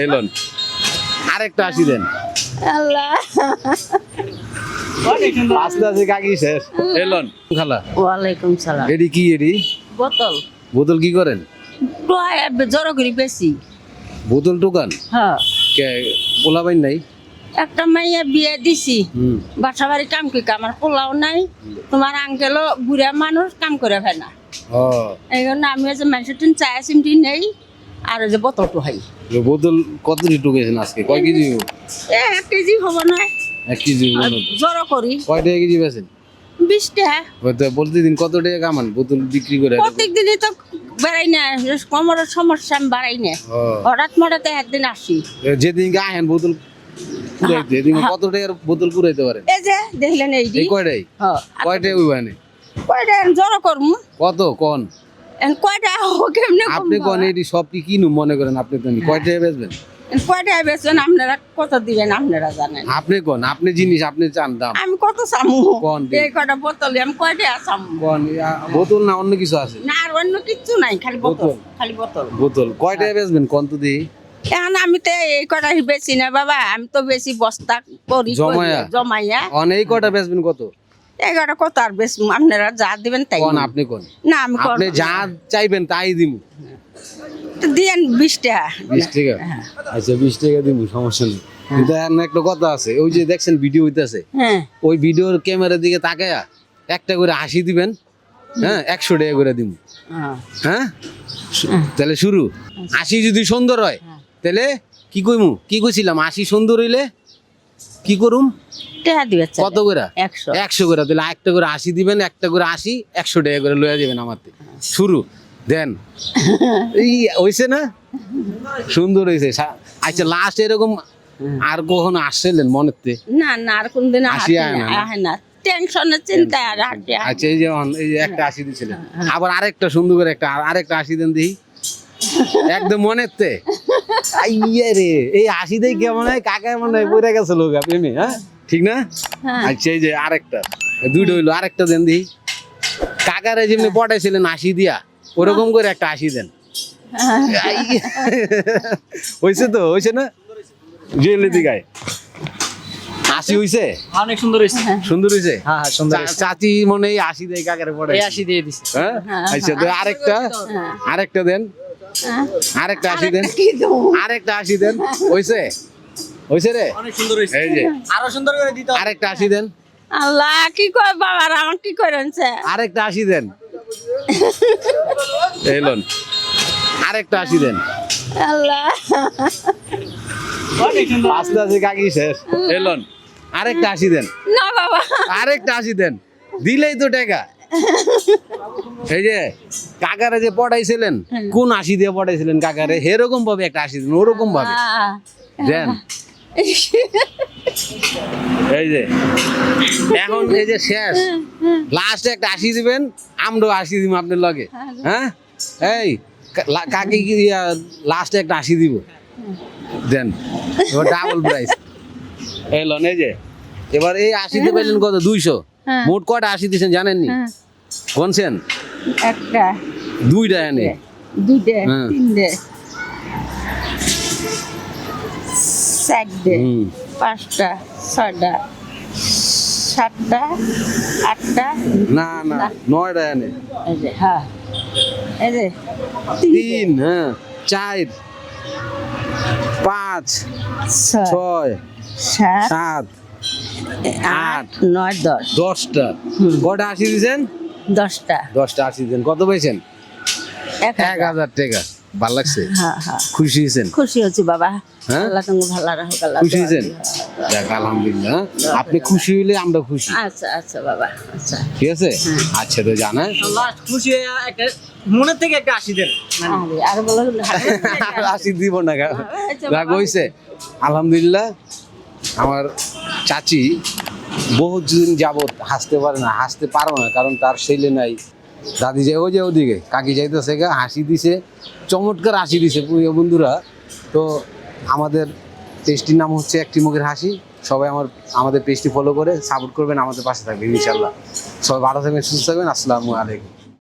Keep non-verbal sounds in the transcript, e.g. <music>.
এই লোন। আরেকটা আশি দেন। আল্লাহ। আস্তে আস্তে কাকি শেষ। এই লোন। খালা। ওয়ালাইকুম সালাম। এডি কি এডি? বোতল। বোতল কি করেন? টয় জড়ো করি বেশি। বোতল দোকান হ্যাঁ। কে পোলাবাইন নাই? একটা মাইয়া বিয়ে দিছি। হুম। বাসা বাড়ি কাম কি আমার পোলাও নাই। তোমার আঙ্কেলও বুড়া মানুষ কাম করে ফেলে। না এই জন্য আমি যে মানুষের টিন চায়া চিমটি নেই। আর যে বোতলটো হাই এ বোতল কত লিটার গেছেন আজকে? কয় কেজি এ এক কেজি হব না। এক কেজি হয়। জড়ো করি। কয় টাকা কেজি বেছেন বিশ টাকা। প্রতিদিন কত টাকা কামান বোতল বিক্রি করে? প্রত্যেক দিনই তো বেড়াই না কোমরের সমস্যা আমি বাড়াই না হঠাৎ মঠাতে একদিন আসি। এ যেদিনকে আহেন বোতল পুরাইতে এদিন কত টাকার বোতল পুরাইতে পারে? এই যে দেখলেন এই এই কয়টাই? হ্যাঁ। কয়টাই উইবানে কয়টা জড়ো করমু। কত কোন? কয়টা ও কেমনে আপনি কোন সব কি কিনু মনে করেন আপনি তো কয়টাই বেচবেন? এন কয়টা বেচবেন আপনারা কত দিবেন আপনারা জানেন। আপনি কোন আপনি জিনিস আপনি চান দাম। আমি কত চামু? কোন এই কয়টা বোতল আমি কয়টা চামু? কোন বোতল না অন্য কিছু আছে? না আর অন্য কিচ্ছু নাই খালি বোতল। খালি বোতল। বোতল। কয়টাই বেচবেন কোন তো দিই এখন আমি তো এই কটা বেশি না বাবা আমি তো বেশি বস্তা করি? জমাইয়া অন এই কয়টা বেচবেন কত? এগারো কত আর বেশ? আপনারা যা দিবেন তাই কোন আপনি কোন? না আমি আপনি যা চাইবেন তাই দিব দিয়েন বিশ টাকা। বিশ টাকা? আচ্ছা বিশ টাকা দিব সমস্যা নেই। কিন্তু এখন একটা কথা আছে ওই যে দেখছেন ভিডিও হইতেছে হ্যাঁ। ওই ভিডিওর ক্যামেরার দিকে তাকায়া একটা করে হাসি দিবেন হ্যাঁ একশো টাকা করে দিব হ্যাঁ। হ্যাঁ? তাহলে শুরু। হাসি যদি সুন্দর হয় তাহলে কি কইমু? কি কইছিলাম? হাসি সুন্দর হইলে কি করুম। কত করে? একশো। করে। তাহলে একটা করে আশি দিবেন একটা করে আশি একশো টাকা করে লইয়া দিবেন আমার শুরু। দেন। <laughs> এই হইছে না? সুন্দর হয়েছে আচ্ছা লাস্ট এরকম আর কখনো আসছিলেন মনের তে? না না আর কোনদিন হাসি না, না? আহে না। টেনশনের চিন্তা আর আচ্ছা এই যে এই যে একটা আশি দিয়েছিলেন আবার আরেকটা সুন্দর করে একটা আরেকটা আশি দেন দেখি। <laughs> একদম মনের তে ইয়ে রে। এই আশি দেই কেমন হয় কাকা মনে হয় পড়ে গেছে লোক প্রেমে হ্যাঁ? ঠিক না? হ্যাঁ। আচ্ছা এই যে আরেকটা দুইটা হইল আরেকটা দেন দেখি। কাকারে যেমনি পটাইছিলেন আশি দিয়া ওরকম করে একটা আশি দেন। হয়েছে তো হয়েছে না? জুয়েলি দিঘায় আশি হইছে? অনেক সুন্দর হয়েছে সুন্দর হইছে? হ্যাঁ হ্যাঁ সুন্দর চাচি মনে হয় আশি দেয় কাকারে এই পড়াই আশি দিয়ে দিছে। হ্যাঁ? আচ্ছা তো আরেকটা আরেকটা দেন। আরেকটা আশি দেন। আরেকটা আশি দেন। হইছে? হইছে রে? অনেক সুন্দর হয়েছে এই যে। আরও সুন্দর করে দিতে আরেকটা আশি দেন। আল্লাহ কি কয় বাবার আমার কি করেছে আরেকটা আশি দেন। এই লোন। আরেকটা আশি দেন। আল্লাহ। অনেক সুন্দর। আস্তে আস্তে কাকি শেষ। এই লোন। আরেকটা আশি দেন। না বাবা। আরেকটা আশি দেন। দিলেই তো টাকা। এই যে কাকারে যে পড়াইছিলেন কোন আশি দিয়ে পড়াইছিলেন কাকারে? সেরকম ভাবে একটা আশি দিন ওরকম ভাবে দেন। এই যে এখন এই যে শেষ। লাস্টে একটা আশি দিবেন আমরাও আশি দিব আপনার লগে। হ্যাঁ এই কাকে কি লাস্টে একটা আশি দিব। দেন এবার ডাবল প্রাইস এই লন এই যে এবার এই আশিতে পাইলেন কত? দুইশো। হ্যাঁ। মোট কটা আশি দিয়েছেন জানেননি? হ্যাঁ, কোনছেন? একটা। দুইটা এনে? দুইটে হ্যাঁ। তিনটে। চারটে পাঁচটা ছয়টা সাতটা আটটা। না না নয়টা এনে। হ্যাঁ। এই তিন হ্যাঁ চার পাঁচ ছয় সাত আট নয় দশ। দশটা। কটা আশি দিয়েছেন? দশটা। দশটা আশি দিয়েছেন কত পেয়েছেন? এক এক হাজার। টাকা। ভালো লাগছে? হ্যাঁ হ্যাঁ। খুশি হয়েছেন? খুশি হচ্ছি বাবা। হ্যাঁ? আল্লাহ তুমি ভালো রাখো আল্লাহ খুশি হয়েছেন? দেখ আলহামদুলিল্লাহ আপনি খুশি হইলে আমরা খুশি। আচ্ছা আচ্ছা বাবা আচ্ছা। ঠিক আছে? আচ্ছা তো জানা লাস্ট খুশি একটা মনের থেকে একটা আশি দেন। আর বলো আশি দিব না আচ্ছা, রাগ বাবা। হইছে। আলহামদুলিল্লাহ আমার চাচি বহুদিন যাবৎ হাসতে পারে না, হাসতে পারো না, কারণ তার ছেলে নাই। দাদি যাই যে ওদিকে, কাকি যাইতেছে গা, হাসি দিছে, চমৎকার হাসি দিছে প্রিয় বন্ধুরা। তো আমাদের পেজটির নাম হচ্ছে একটি মুখের হাসি। সবাই আমার, আমাদের পেজটি ফলো করে সাপোর্ট করবেন, আমাদের পাশে থাকবেন ইনশাল্লাহ সবাই ভালো থাকবেন, সুস্থ থাকবেন, আসসালামু আলাইকুম।